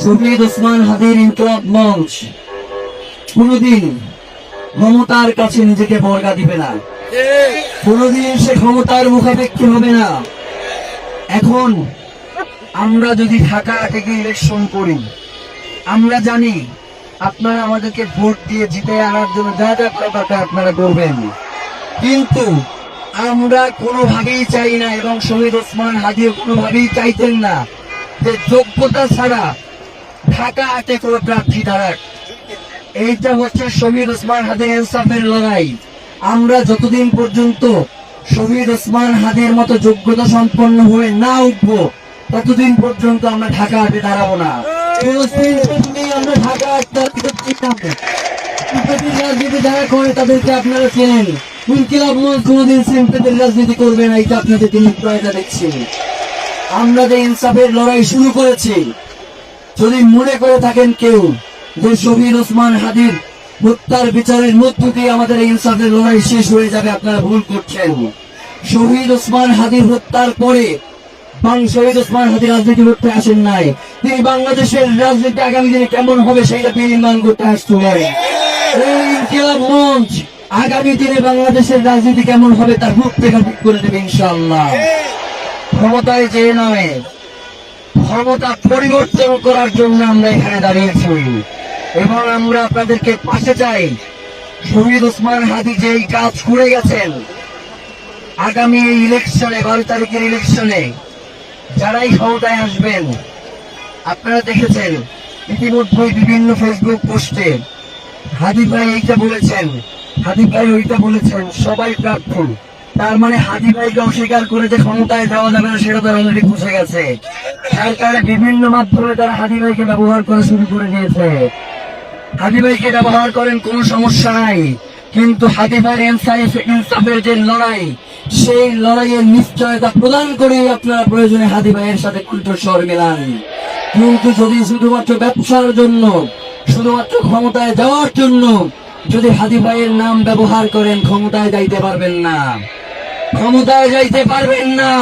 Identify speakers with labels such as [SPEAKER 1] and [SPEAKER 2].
[SPEAKER 1] শহীদ ওসমান হাদির ইনকলাব মঞ্চ। কোনদিন মমতার কাছে নিজেকে বর্গা দিবে না। কোনদিন সে ক্ষমতার মুখাপেক্ষী হবে না। এখন আমরা যদি ঢাকা থেকে ইলেকশন করি, আমরা জানি আপনারা আমাদেরকে ভোট দিয়ে জিতে আনার জন্য যা যা করা আপনারা করবেন। কিন্তু আমরা কোনোভাবেই চাই না এবং শহীদ ওসমান হাদিও কোনোভাবেই চাইতেন না যে যোগ্যতা ছাড়া ঢাকা আটে কোনো প্রার্থী দাঁড়াক। এইটা হচ্ছে শহীদ ওসমান হাদির ইনসাফের লড়াই, আমরা যতদিন পর্যন্ত শহীদ ওসমান হাদির মতো যোগ্যতা সম্পন্ন হয়ে না উঠবো, ততদিন পর্যন্ত আমরা ঢাকা আটে দাঁড়াবো না। আমরা ঢাকা রাজনীতি যারা করে তাদেরকে আপনারা চেনেন। ইনকিলাব কোনোদিন সিম্পেথির রাজনীতি করবে না আপনাদের তিনি দেখছি। আমরা যে ইনসাফের লড়াই শুরু করেছি যদি মনে করে থাকেন কেউ যে শহীদ ওসমান হাদির হত্যার বিচারের মধ্য দিয়ে আমাদের এই ইনসাফের লড়াই শেষ হয়ে যাবে, আপনারা ভুল করছেন। শহীদ ওসমান হাদির হত্যার পরে শহীদ ওসমান হাদি রাজনীতি করতে আসেন নাই। তিনি বাংলাদেশের রাজনীতি আগামী দিনে কেমন হবে সেটা নির্মাণ করতে আসছিলেন এই ইনকিলাব মঞ্চ আগামী দিনে বাংলাদেশের রাজনীতি কেমন হবে তার রূপরেখা ঠিক করে দেবে ইনশাল্লাহ ক্ষমতায় যে নয় ক্ষমতা পরিবর্তন করার জন্য আমরা এখানে দাঁড়িয়েছি এবং আমরা আপনাদেরকে পাশে চাই। শহীদ ওসমান হাদি যে এই কাজ করে গেছেন, আগামী এই ইলেকশনে, বারো তারিখের ইলেকশনে, যারাই ক্ষমতায় আসবেন, আপনারা দেখেছেন ইতিমধ্যে বিভিন্ন ফেসবুক পোস্টে হাদি ভাই এইটা বলেছেন, হাদি ভাই ওইটা বলেছেন, সবাই প্রার্থী। তার মানে হাদি ভাইকে অস্বীকার করে যে ক্ষমতায় যাওয়া যাবে না, সেটা তার অলরেডি বুঝে গেছে। তার কারণে বিভিন্ন মাধ্যমে তারা হাদি ভাইকে ব্যবহার করা শুরু করে দিয়েছে। হাদি ভাইকে ব্যবহার করেন, কোনো সমস্যা নাই। কিন্তু হাদি ভাইয়ের যে লড়াই, সেই লড়াইয়ের নিশ্চয়তা প্রদান করে আপনারা প্রয়োজনে হাদি ভাইয়ের সাথে কণ্ঠস্বর মেলান। কিন্তু যদি শুধুমাত্র ব্যবসার জন্য, শুধুমাত্র ক্ষমতায় যাওয়ার জন্য যদি হাদি ভাইয়ের নাম ব্যবহার করেন, ক্ষমতায় যাইতে পারবেন না। ক্ষমতায় যাইতে পারবেন না।